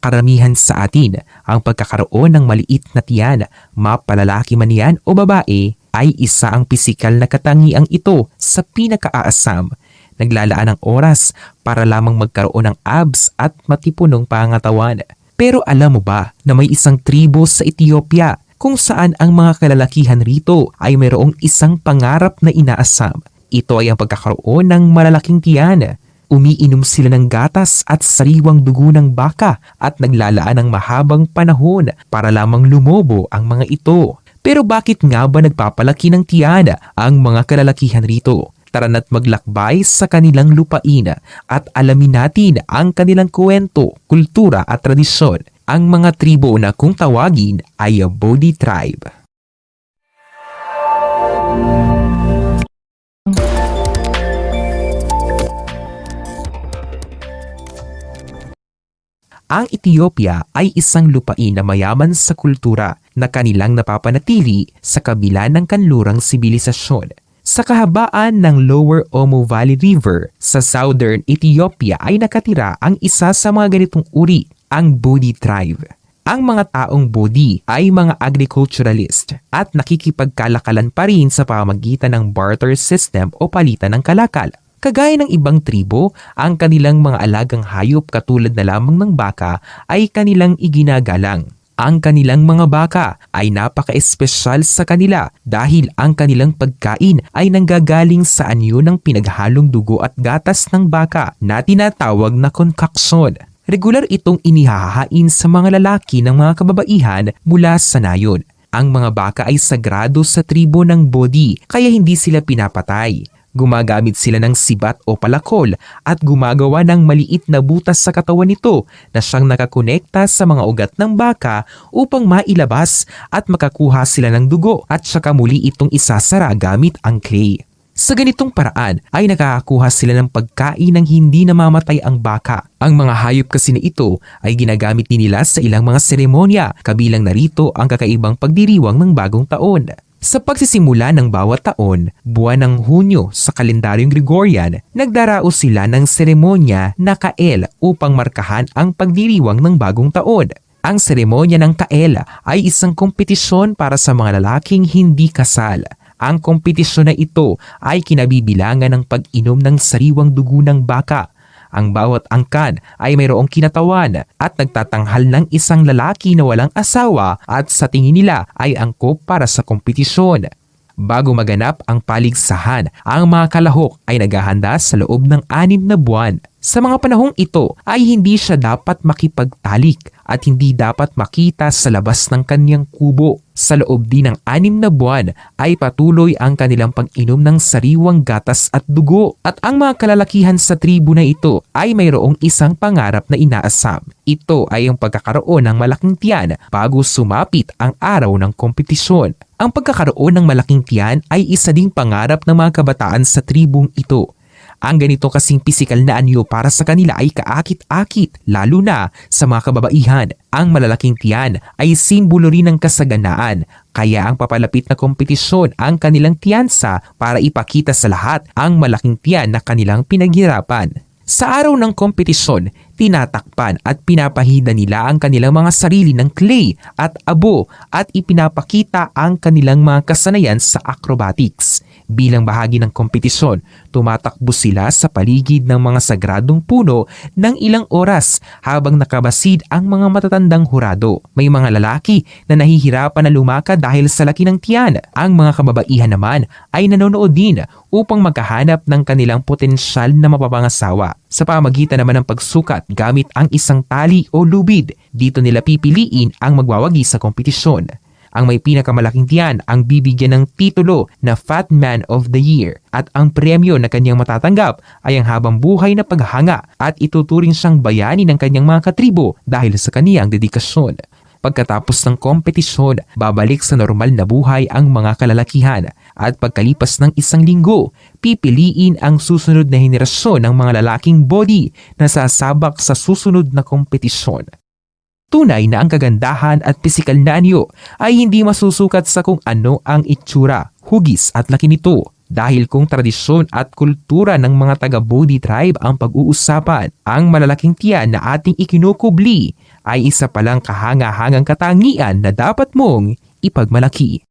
Karamihan sa atin, ang pagkakaroon ng maliit na tiyan, mapalalaki man yan o babae, ay isa ang pisikal na katangiang ito sa pinakaaasam. Naglalaan ng oras para lamang magkaroon ng abs at matipunong pangatawan. Pero alam mo ba na may isang tribo sa Ethiopia kung saan ang mga kalalakihan rito ay mayroong isang pangarap na inaasam. Ito ay ang pagkakaroon ng malalaking tiyan. Umiinom sila ng gatas at sariwang dugo ng baka at naglalaan ng mahabang panahon para lamang lumobo ang mga ito. Pero bakit nga ba nagpapalaki ng tiyan ang mga kalalakihan rito? Tara na't maglakbay sa kanilang lupain at alamin natin ang kanilang kwento, kultura at tradisyon. Ang mga tribo na kung tawagin ay Bodhi Tribe. Ang Ethiopia ay isang lupain na mayaman sa kultura na kanilang napapanatili sa kabila ng kanlurang sibilisasyon. Sa kahabaan ng Lower Omo Valley River sa southern Ethiopia ay nakatira ang isa sa mga ganitong uri, ang Budi tribe. Ang mga taong Budi ay mga agriculturalist at nakikipagkalakalan pa rin sa pamamagitan ng barter system o palitan ng kalakal. Kagaya ng ibang tribo, ang kanilang mga alagang hayop katulad na lamang ng baka ay kanilang iginagalang. Ang kanilang mga baka ay napaka-espesyal sa kanila dahil ang kanilang pagkain ay nanggagaling sa anyo ng pinaghalong dugo at gatas ng baka na tinatawag na concoction. Regular itong inihahain sa mga lalaki ng mga kababaihan mula sa nayon. Ang mga baka ay sagrado sa tribo ng Bodi kaya hindi sila pinapatay. Gumagamit sila ng sibat o palakol at gumagawa ng maliit na butas sa katawan nito na siyang nakakonekta sa mga ugat ng baka upang mailabas at makakuha sila ng dugo at saka muli itong isasara gamit ang clay. Sa ganitong paraan ay nakakakuha sila ng pagkain ng hindi namamatay ang baka. Ang mga hayop kasi na ito ay ginagamit din nila sa ilang mga seremonya kabilang narito ang kakaibang pagdiriwang ng bagong taon. Sa pagsisimula ng bawat taon, buwan ng Hunyo sa kalendaryong Gregorian, nagdaraos sila ng seremonya na Kael upang markahan ang pagdiriwang ng bagong taon. Ang seremonya ng Kael ay isang kompetisyon para sa mga lalaking hindi kasal. Ang kompetisyon na ito ay kinabibilangan ng pag-inom ng sariwang dugo ng baka ang bawat angkan ay mayroong kinatawan at nagtatanghal ng isang lalaki na walang asawa at sa tingin nila ay angkop para sa kompetisyon. Bago maganap ang paligsahan, ang mga kalahok ay naghahanda sa loob ng anim na buwan. Sa mga panahong ito ay hindi siya dapat makipagtalik at hindi dapat makita sa labas ng kanyang kubo. Sa loob din ng anim na buwan ay patuloy ang kanilang pag-inom ng sariwang gatas at dugo. At ang mga kalalakihan sa tribu na ito ay mayroong isang pangarap na inaasam. Ito ay ang pagkakaroon ng malaking tiyan bago sumapit ang araw ng kompetisyon. Ang pagkakaroon ng malaking tiyan ay isa ding pangarap ng mga kabataan sa tribong ito. Ang ganito kasing pisikal na anyo para sa kanila ay kaakit-akit, lalo na sa mga kababaihan. Ang malalaking tiyan ay simbolo rin ng kasaganaan, kaya ang papalapit na kompetisyon ang kanilang tiyansa para ipakita sa lahat ang malaking tiyan na kanilang pinaghirapan. Sa araw ng kompetisyon, tinatakpan at pinapahida nila ang kanilang mga sarili ng clay at abo at ipinapakita ang kanilang mga kasanayan sa acrobatics. Bilang bahagi ng kompetisyon, tumatakbo sila sa paligid ng mga sagradong puno ng ilang oras habang nakabasid ang mga matatandang hurado. May mga lalaki na nahihirapan na lumakad dahil sa laki ng tiyan. Ang mga kababaihan naman ay nanonood din upang magkahanap ng kanilang potensyal na mapapangasawa. Sa pamagitan naman ng pagsukat gamit ang isang tali o lubid, dito nila pipiliin ang magwawagi sa kompetisyon. Ang may pinakamalaking tiyan ang bibigyan ng titulo na Fat Man of the Year at ang premyo na kanyang matatanggap ay ang habang buhay na paghanga at ituturing siyang bayani ng kanyang mga katribo dahil sa kaniyang dedikasyon. Pagkatapos ng kompetisyon, babalik sa normal na buhay ang mga kalalakihan at pagkalipas ng isang linggo, pipiliin ang susunod na henerasyon ng mga lalaking body na sasabak sa susunod na kompetisyon. Tunay na ang kagandahan at pisikal na anyo ay hindi masusukat sa kung ano ang itsura, hugis at laki nito. Dahil kung tradisyon at kultura ng mga taga-Bodhi tribe ang pag-uusapan, ang malalaking tiyan na ating ikinukubli ay isa palang kahanga-hangang katangian na dapat mong ipagmalaki.